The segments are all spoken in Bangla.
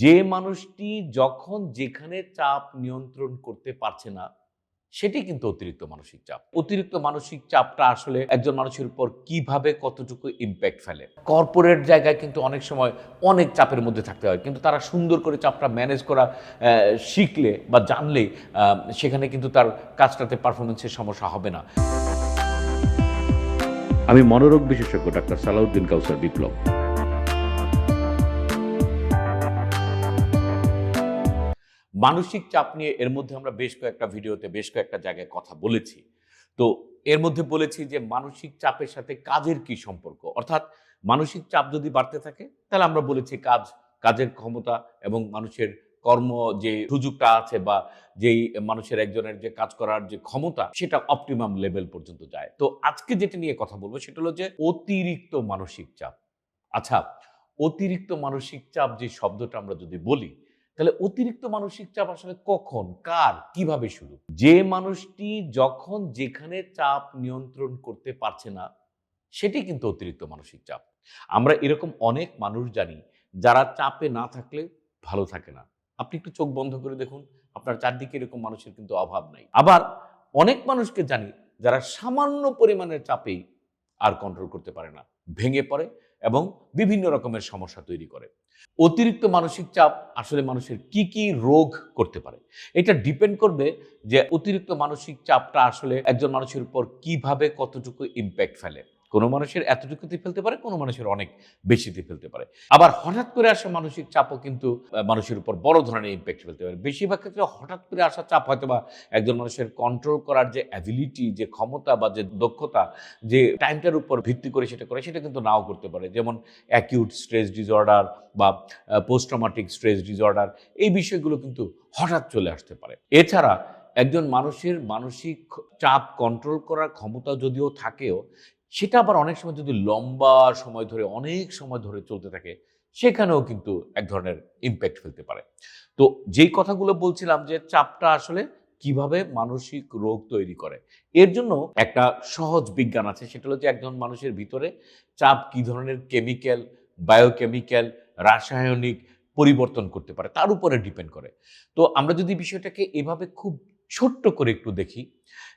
যে মানুষটি যখন যেখানে চাপ নিয়ন্ত্রণ করতে পারছে না, সেটি কিন্তু অতিরিক্ত মানসিক চাপ। অতিরিক্ত মানসিক চাপটা আসলে একজন মানুষের উপর কীভাবে কতটুকু ইম্প্যাক্ট ফেলে? কর্পোরেট জায়গায় কিন্তু অনেক সময় অনেক চাপের মধ্যে থাকতে হয়। কিন্তু তারা সুন্দর করে চাপটা ম্যানেজ করা শিখলে বা জানলে সেখানে কিন্তু তার কাজটাতে পারফরমেন্সের সমস্যা হবে না। আমি মনোরোগ বিশেষজ্ঞ ডাক্তার সালাউদ্দিন কাউসার বিপ্লব। মানসিক চাপ নিয়ে এর মধ্যে আমরা বেশ কয়েকটা ভিডিওতে বেশ কয়েকটা জায়গায় কথা বলেছি। তো এর মধ্যে বলেছি যে মানসিক চাপের সাথে কাজের কি সম্পর্ক? অর্থাৎ মানসিক চাপ যদি বাড়তে থাকে, তাহলে আমরা বলেছি কাজ, কাজের ক্ষমতা এবং মানুষের কর্ম যে সুযোগটা আছে বা যেই মানুষের একজনের যে কাজ করার যে ক্ষমতা, সেটা অপটিমাম লেভেল পর্যন্ত যায়। তো আজকে যেটা নিয়ে কথা বলব সেটা হলো যে অতিরিক্ত মানসিক চাপ। আচ্ছা অতিরিক্ত মানসিক চাপ যে শব্দটা আমরা যদি বলি তাহলে অতিরিক্ত মানসিক চাপ আসলে কখন? কার? কীভাবে শুরু? যে মানুষটি যখন যেখানে চাপ নিয়ন্ত্রণ করতে পারছে না, সেটি কিন্তু অতিরিক্ত মানসিক চাপ। আমরা এরকম অনেক মানুষ জানি, যারা চাপে না থাকলে ভালো থাকে না। আপনি একটু চোখ বন্ধ করে দেখুন, আপনার চারদিকে এরকম মানুষের কিন্তু অভাব নাই। আবার অনেক মানুষকে জানি, যারা সামান্য পরিমাণের চাপেই আর কন্ট্রোল করতে পারে না। ভেঙে পড়ে এবং বিভিন্ন রকমের সমস্যা তৈরি করে। অতিরিক্ত মানসিক চাপ আসলে মানুষের কি কি রোগ করতে পারে? এটা ডিপেন্ড করবে যে অতিরিক্ত মানসিক চাপটা আসলে একজন মানুষের উপর কীভাবে কতটুকু ইম্প্যাক্ট ফেলে। কোনো মানুষের এতটুকুতে ফেলতে পারে, কোনো মানুষের অনেক বেশিতে ফেলতে পারে। আবার হঠাৎ করে আসা মানসিক চাপও কিন্তু মানুষের উপর বড় ধরনের ইম্প্যাক্ট ফেলতে পারে। বেশিরভাগ ক্ষেত্রে হঠাৎ করে আসা চাপ হয়তো বা একজন মানুষের কন্ট্রোল করার যে অ্যাবিলিটি যে ক্ষমতা বা যে দক্ষতা, যে টাইমটার উপর ভিত্তি করে সেটা করে, সেটা কিন্তু নাও করতে পারে। যেমন অ্যাকিউট স্ট্রেস ডিসঅর্ডার বা পোস্ট ট্রমাটিক স্ট্রেস ডিসঅর্ডার এই বিষয়গুলো কিন্তু হঠাৎ চলে আসতে পারে। এছাড়া একজন মানুষের মানসিক চাপ কন্ট্রোল করার ক্ষমতা যদিও থাকেও সেটা আবার অনেক সময় যদি লম্বা সময় ধরে, অনেক সময় ধরে চলতে থাকে, সেখানেও কিন্তু এক ধরনের ইম্প্যাক্ট ফেলতে পারে। তো যেই কথাগুলো বলছিলাম যে চাপটা আসলে কীভাবে মানসিক রোগ তৈরি করে, এর জন্য একটা সহজ বিজ্ঞান আছে, সেটা হলো যে একজন মানুষের ভিতরে চাপ কি ধরনের কেমিক্যাল বায়োকেমিক্যাল রাসায়নিক পরিবর্তন করতে পারে, তার উপরে ডিপেন্ড করে। তো আমরা যদি বিষয়টাকে এভাবে খুব ছোট্ট করে একটু দেখি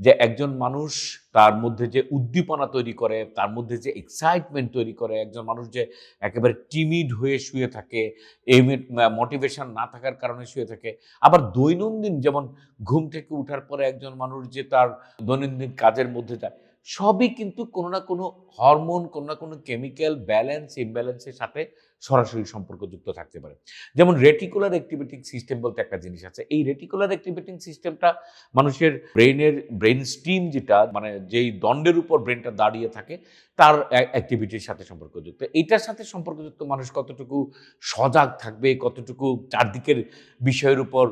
যে একজন মানুষ তার মধ্যে যে উদ্দীপনা তৈরি করে, তার মধ্যে যে এক্সাইটমেন্ট তৈরি করে, একজন মানুষ যে একেবারে টিমিড হয়ে শুয়ে থাকে এমে মোটিভেশন না থাকার কারণে শুয়ে থাকে। আবার দৈনন্দিন যেমন ঘুম থেকে উঠার পরে একজন মানুষ যে তার দৈনন্দিন কাজের মধ্যে যায়, সবই কিন্তু কোনো না কোনো হরমোন কোনো না কোনো কেমিক্যাল ব্যালেন্স ইমব্যালেন্সের সাথে সরাসরি সম্পর্কযুক্ত থাকতে পারে। যেমন রেটিকুলার অ্যাক্টিভেটিং সিস্টেম বলতে একটা জিনিস আছে। এই রেটিকুলার অ্যাক্টিভেটিং সিস্টেমটা মানুষের ব্রেনের ব্রেন স্টিম যেটা মানে যেই দণ্ডের উপর ব্রেনটা দাঁড়িয়ে থাকে তার অ্যাক্টিভিটির সাথে সম্পর্কযুক্ত। এটার সাথে সম্পর্কযুক্ত মানুষ কতটুকু সজাগ থাকবে কতটুকু চারদিকের বিষয়ের উপর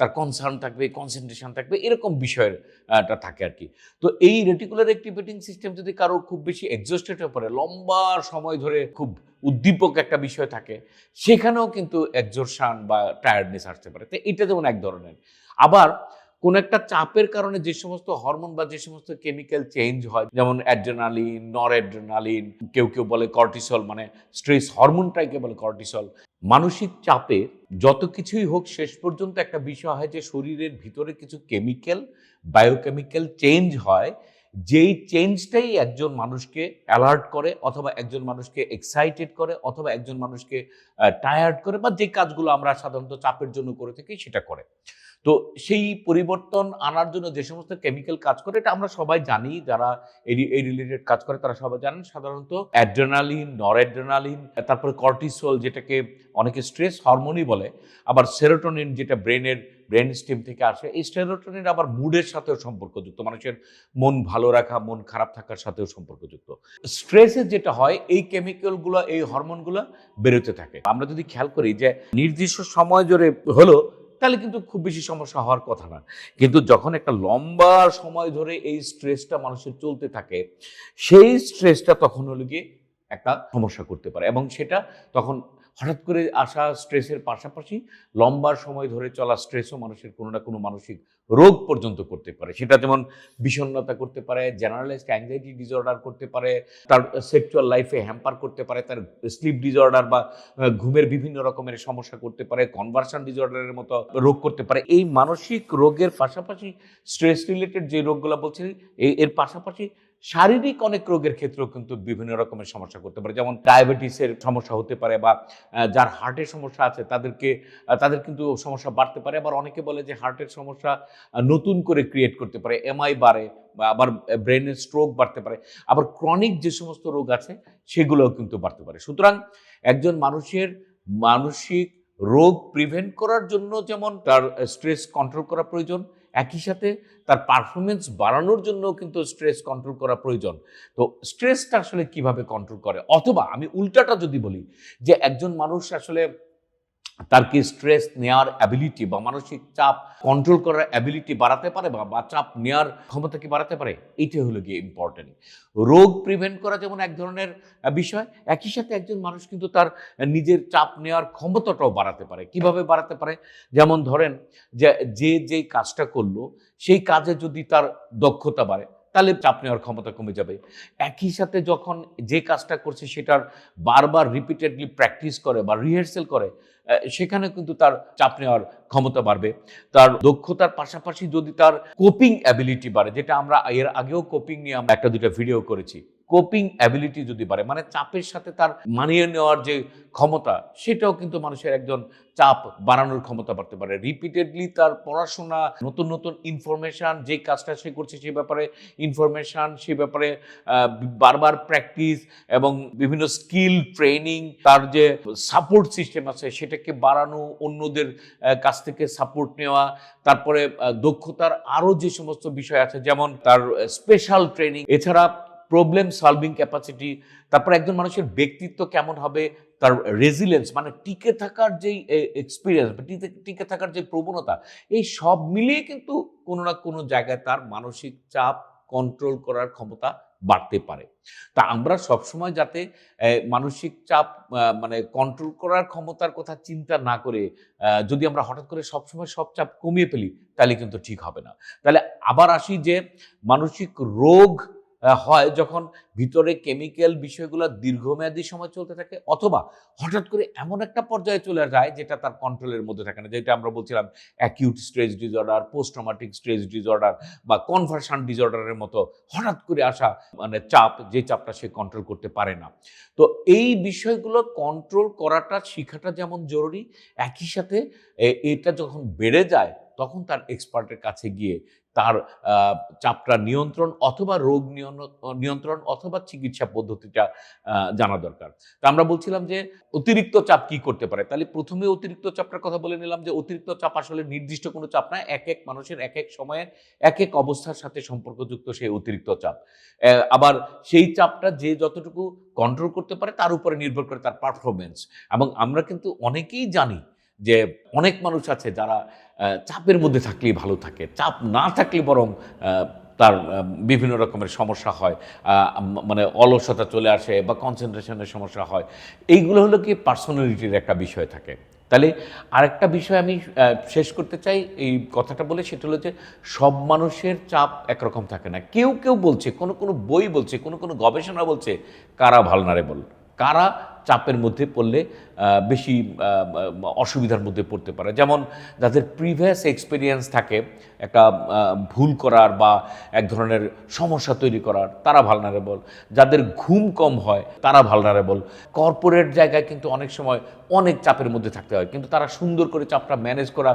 তার কনসার্ন থাকবে কনসেন্ট্রেশন থাকবে এরকম বিষয়ের আহ, টা থাকে আর কি। তো এই রেটিকুলার অ্যাক্টিভেটিং সিস্টেম যদি কারও খুব বেশি এক্সস্টেড হয়ে পড়ে লম্বা সময় ধরে খুব উদ্দীপক একটা বিষয় থাকে, সেখানেও কিন্তু একজোরশান বা টায়ার্ডনেস আসতে পারে। তো এটা যেমন এক ধরনের। আবার কোন একটা চাপের কারণে যে সমস্ত হরমোন বা যে সমস্ত কেমিক্যাল চেঞ্জ হয়, যেমন অ্যাড্রেনালিন নর অ্যাড্রেনালিন কেউ কেউ বলে কর্টিসল মানে স্ট্রেস হরমোনটাকে বলে কর্টিসল মানসিক চাপে যত কিছুই হোক, শেষ পর্যন্ত একটা বিষয় হয় যে শরীরের ভিতরে কিছু কেমিক্যাল বায়োকেমিক্যাল চেঞ্জ হয় যেই চেঞ্জটাই একজন মানুষকে অ্যালার্ট করে অথবা একজন মানুষকে এক্সাইটেড করে অথবা একজন মানুষকে টায়ার্ড করে বা যে কাজগুলো আমরা সাধারণত চাপের জন্য করে থাকি সেটা করে। তো সেই পরিবর্তন আনার জন্য যে সমস্ত কেমিক্যাল কাজ করে, এটা আমরা সবাই জানি, যারা এই রিলেটেড কাজ করে, তারা সবাই জানেন। সাধারণত অ্যাড্রেনালিন নরঅ্যাড্রেনালিন তারপরে কর্টিসল যেটাকে অনেকে স্ট্রেস হরমোনই বলে, আবার সেরোটোনিন যেটা ব্রেনের ব্রেন স্টিম থেকে আসে, এই সেরোটোনিন আবার মুডের সাথেও সম্পর্কযুক্ত, মানুষের মন ভালো রাখা, মন খারাপ থাকার সাথেও সম্পর্কযুক্ত। স্ট্রেসের যেটা হয়, এই কেমিক্যালগুলো এই হরমোনগুলো বেরোতে থাকে। আমরা যদি খেয়াল করি যে নির্দিষ্ট সময় জুড়ে হলো তাহলে কিন্তু খুব বেশি সমস্যা হওয়ার কথা না। কিন্তু যখন একটা লম্বা সময় ধরে এই স্ট্রেসটা মানুষের চলতে থাকে, সেই স্ট্রেসটা তখন হলো গিয়ে একটা সমস্যা করতে পারে এবং সেটা তখন হঠাৎ করে আসা স্ট্রেসের পাশাপাশি লম্বা সময় ধরে চলা স্ট্রেসও মানুষের কোনো না কোনো মানসিক রোগ পর্যন্ত করতে পারে। সেটা যেমন বিষণ্ণতা করতে পারে জেনারেলাইজড অ্যাংজাইটি ডিসঅর্ডার করতে পারে, তার সেক্সুয়াল লাইফে হ্যাম্পার করতে পারে, তার স্লিপ ডিসঅর্ডার বা ঘুমের বিভিন্ন রকমের সমস্যা করতে পারে কনভার্সন ডিসঅর্ডারের মতো রোগ করতে পারে। এই মানসিক রোগের পাশাপাশি স্ট্রেস রিলেটেড যে রোগগুলো বলছি এর পাশাপাশি শারীরিক অনেক রোগের ক্ষেত্রেও কিন্তু বিভিন্ন রকমের সমস্যা করতে পারে। যেমন ডায়াবেটিসের সমস্যা হতে পারে বা যার হার্টের সমস্যা আছে, তাদেরকে তাদের কিন্তু সমস্যা বাড়তে পারে। আবার অনেকে বলে যে হার্টের সমস্যা নতুন করে ক্রিয়েট করতে পারে। এমআই বাড়ে বা আবার ব্রেনের স্ট্রোক বাড়তে পারে। আবার ক্রনিক যে সমস্ত রোগ আছে, সেগুলোও কিন্তু বাড়তে পারে। সুতরাং একজন মানুষের মানসিক রোগ প্রিভেন্ট করার জন্য যেমন তার স্ট্রেস কন্ট্রোল করা প্রয়োজন একই সাথে তার পারফরমেন্স বাড়ানোর জন্য কিন্তু স্ট্রেস কন্ট্রোল করা প্রয়োজন। তো স্ট্রেসটা আসলে কীভাবে কন্ট্রোল করে? অথবা আমি উল্টাটা যদি বলি, যে একজন মানুষ আসলে তার কি স্ট্রেস নেওয়ার অ্যাবিলিটি বা মানসিক চাপ কন্ট্রোল করার অ্যাবিলিটি বাড়াতে পারে বা চাপ নেওয়ার ক্ষমতা কি বাড়াতে পারে? এইটাই হলো গিয়ে ইম্পর্টেন্ট রোগ প্রিভেন্ট করা যেমন এক ধরনের বিষয়, একই সাথে একজন মানুষ কিন্তু তার নিজের চাপ নেওয়ার ক্ষমতাটাও বাড়াতে পারে। কীভাবে বাড়াতে পারে? যেমন ধরেন, যে যে, যেই কাজটা করল, সেই কাজে যদি তার দক্ষতা বাড়ে তাহলে চাপ নেওয়ার ক্ষমতা কমে যাবে। একই সাথে যখন যে কাজটা করছে সেটার বারবার রিপিটেডলি প্র্যাকটিস করে বা রিহার্সেল করে সেখানে কিন্তু তার চাপ নেওয়ার ক্ষমতা বাড়বে। তার দক্ষতার পাশাপাশি যদি তার কোপিং অ্যাবিলিটি বাড়ে, যেটা আমরা এর আগেও কোপিং নিয়ে আমরা একটা দুটো ভিডিও করেছি। কোপিং অ্যাবিলিটি যদি বাড়ে মানে চাপের সাথে তার মানিয়ে নেওয়ার যে ক্ষমতা, সেটাও কিন্তু মানুষের একজন চাপ বাড়ানোর ক্ষমতা বাড়তে পারে। রিপিটেডলি তার পড়াশোনা, নতুন নতুন ইনফরমেশান যে কাজটা সে করছে সে ব্যাপারে ইনফরমেশান সে ব্যাপারে বারবার প্র্যাকটিস এবং বিভিন্ন স্কিল ট্রেনিং তার যে সাপোর্ট সিস্টেম আছে, সেটাকে বাড়ানো, অন্যদের কাছ থেকে সাপোর্ট নেওয়া, তারপরে দক্ষতার আরও যে সমস্ত বিষয় আছে, যেমন তার স্পেশাল ট্রেনিং এছাড়া প্রবলেম সলভিং ক্যাপাসিটি তারপর একজন মানুষের ব্যক্তিত্ব কেমন হবে, তার রেজিলেন্স মানে টিকে থাকার যেই এক্সপিরিয়েন্স টিকে থাকার যে প্রবণতা, এই সব মিলিয়ে কিন্তু কোনো না কোনো জায়গায় তার মানসিক চাপ কন্ট্রোল করার ক্ষমতা বাড়তে পারে। তা আমরা সবসময় যাতে মানসিক চাপ মানে কন্ট্রোল করার ক্ষমতার কথা চিন্তা না করে যদি আমরা হঠাৎ করে সবসময় সব চাপ কমিয়ে ফেলি, তাহলে কিন্তু ঠিক হবে না। তাহলে আবার আসি যে, মানসিক রোগ হয় যখন ভিতরে কেমিক্যাল বিষয়গুলো দীর্ঘমেয়াদী সময় চলতে থাকে অথবা হঠাৎ করে এমন একটা পর্যায়ে চলে যায় যেটা তার কন্ট্রোলের মধ্যে থাকে না, যেটা আমরা বলছিলাম acute stress disorder post traumatic stress disorder বা কনভার্সন ডিসঅর্ডারের মতো হঠাৎ করে আসা মানে চাপ, যে চাপটা সে কন্ট্রোল করতে পারে না। তো এই বিষয়গুলো কন্ট্রোল করাটা, শেখাটা যেমন জরুরি, একই সাথে এটা যখন বেড়ে যায় তখন তার এক্সপার্টের কাছে গিয়ে তার চাপটা নিয়ন্ত্রণ অথবা রোগ নিয়ন- নিয়ন্ত্রণ অথবা চিকিৎসা পদ্ধতিটা জানা দরকার। তা আমরা বলছিলাম যে অতিরিক্ত চাপ কি করতে পারে? তাহলে প্রথমে অতিরিক্ত চাপটার কথা বলে নিলাম যে অতিরিক্ত চাপ আসলে নির্দিষ্ট কোনো চাপ না, এক এক মানুষের এক এক সময়ে এক এক অবস্থার সাথে সম্পর্কযুক্ত সেই অতিরিক্ত চাপ। আবার সেই চাপটা যে যতটুকু কন্ট্রোল করতে পারে তার উপরে নির্ভর করে তার পারফরমেন্স এবং আমরা কিন্তু অনেকেই জানি যে অনেক মানুষ আছে যারা চাপের মধ্যে থাকলেই ভালো থাকে। চাপ না থাকলে বরং তার বিভিন্ন রকমের সমস্যা হয়। মানে অলসতা চলে আসে বা কনসেন্ট্রেশনের সমস্যা হয়। এইগুলো হলো কি পার্সোনালিটির একটা বিষয় থাকে। তাহলে আরেকটা বিষয় আমি শেষ করতে চাই এই কথাটা বলে, সেটা হলো যে সব মানুষের চাপ একরকম থাকে না। কেউ কেউ বলছে, কোনো কোনো বই বলছে, কোনো কোনো গবেষণা বলছে, কারা ভালনারেবল কারা চাপের মধ্যে পড়লে বেশি অসুবিধার মধ্যে পড়তে পারে। যেমন যাদের প্রিভিয়াস এক্সপিরিয়েন্স থাকে, একটা ভুল করার বা এক ধরনের সমস্যা তৈরি করার, তারা ভালনারেবল যাদের ঘুম কম হয়, তারা ভালনারেবল কর্পোরেট জায়গায় কিন্তু অনেক সময় অনেক চাপের মধ্যে থাকতে হয়। কিন্তু তারা সুন্দর করে চাপটা ম্যানেজ করা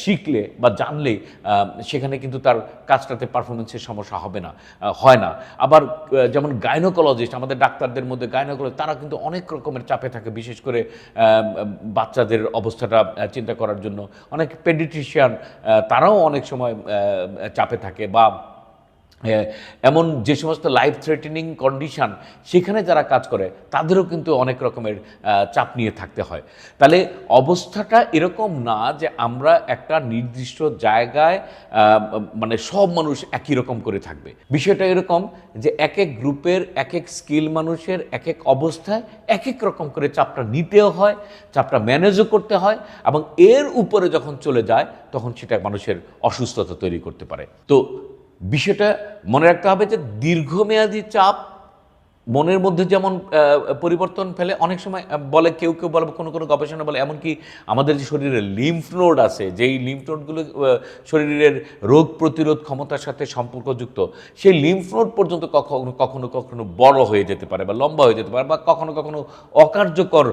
শিখলে বা জানলে সেখানে কিন্তু তার কাজটাতে পারফরমেন্সের সমস্যা হবে না হয় না। আবার যেমন গাইনোকোলজিস্ট আমাদের ডাক্তারদের মধ্যে গাইনোকোলজি তারা কিন্তু অনেক রকমের চাপে থাকে, বিশেষ করে বাচ্চাদের অবস্থাটা চিন্তা করার জন্য। অনেক পেডিট্রিশিয়ান তারাও অনেক সময় চাপে থাকে বা এমন যে সমস্ত লাইফ থ্রেটেনিং কন্ডিশন সেখানে যারা কাজ করে, তাদেরও কিন্তু অনেক রকমের চাপ নিয়ে থাকতে হয়। তাহলে অবস্থাটা এরকম না যে আমরা একটা নির্দিষ্ট জায়গায় মানে সব মানুষ একই রকম করে থাকবে। বিষয়টা এরকম যে এক এক গ্রুপের এক এক স্কিল মানুষের এক এক অবস্থায় এক এক রকম করে চাপটা নিতেও হয়, চাপটা ম্যানেজও করতে হয় এবং এর উপরে যখন চলে যায়, তখন সেটা মানুষের অসুস্থতা তৈরি করতে পারে। তো বিষয়টা মনে রাখতে হবে যে দীর্ঘমেয়াদী চাপ মনের মধ্যে যেমন পরিবর্তন ফেলে, অনেক সময় বলে কেউ কেউ বলে কোনো কোনো গবেষণা বলে, এমনকি আমাদের যে শরীরে লিম্ফ নোড আছে, যেই লিম্ফ নোডগুলো শরীরের রোগ প্রতিরোধ ক্ষমতার সাথে সম্পর্কযুক্ত, সেই লিম্ফ নোড পর্যন্ত কখনো কখনো কখনো বড় হয়ে যেতে পারে বা লম্বা হয়ে যেতে পারে বা কখনো কখনো অকার্যকর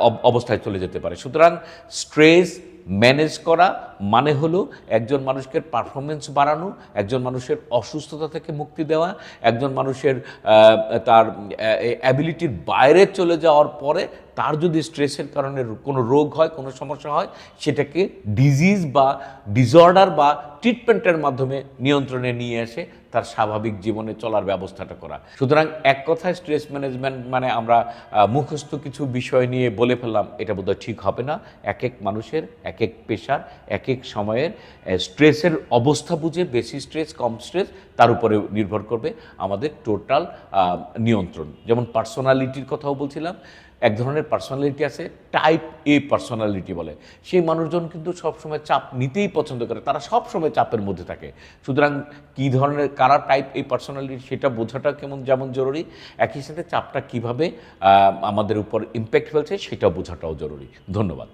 অব- অবস্থায় চলে যেতে পারে। সুতরাং স্ট্রেস ম্যানেজ করা মানে হলো একজন মানুষকে পারফরমেন্স বাড়ানো, একজন মানুষের অসুস্থতা থেকে মুক্তি দেওয়া, একজন মানুষের তার অ্যাবিলিটির বাইরে চলে যাওয়ার পরে তার যদি স্ট্রেসের কারণে কোনো রোগ হয়, কোনো সমস্যা হয়, সেটাকে ডিজিজ বা ডিসঅর্ডার বা ট্রিটমেন্টের মাধ্যমে নিয়ন্ত্রণে নিয়ে এসে তার স্বাভাবিক জীবনে চলার ব্যবস্থাটা করা। সুতরাং এক কথায় স্ট্রেস ম্যানেজমেন্ট মানে আমরা মুখস্থ কিছু বিষয় নিয়ে বলে ফেললাম, এটা বোধহয় ঠিক হবে না। এক এক মানুষের এক এক পেশার এক এক সময়ের স্ট্রেসের অবস্থা বুঝে বেশি স্ট্রেস কম স্ট্রেস তার উপরে নির্ভর করবে আমাদের টোটাল নিয়ন্ত্রণ। যেমন পার্সোনালিটির কথাও বলছিলাম এক ধরনের পার্সোনালিটি আছে টাইপ এ পার্সোনালিটি বলে। সেই মানুষজন কিন্তু সবসময় চাপ নিতেই পছন্দ করে, তারা সবসময় চাপের মধ্যে থাকে। সুতরাং কী ধরনের, কারা টাইপ এই পার্সোনালিটি সেটা বোঝাটা কেমন যেমন জরুরি, একই সাথে চাপটা কীভাবে আমাদের উপর ইম্প্যাক্ট ফেলছে সেটা বোঝাটাও জরুরি। ধন্যবাদ।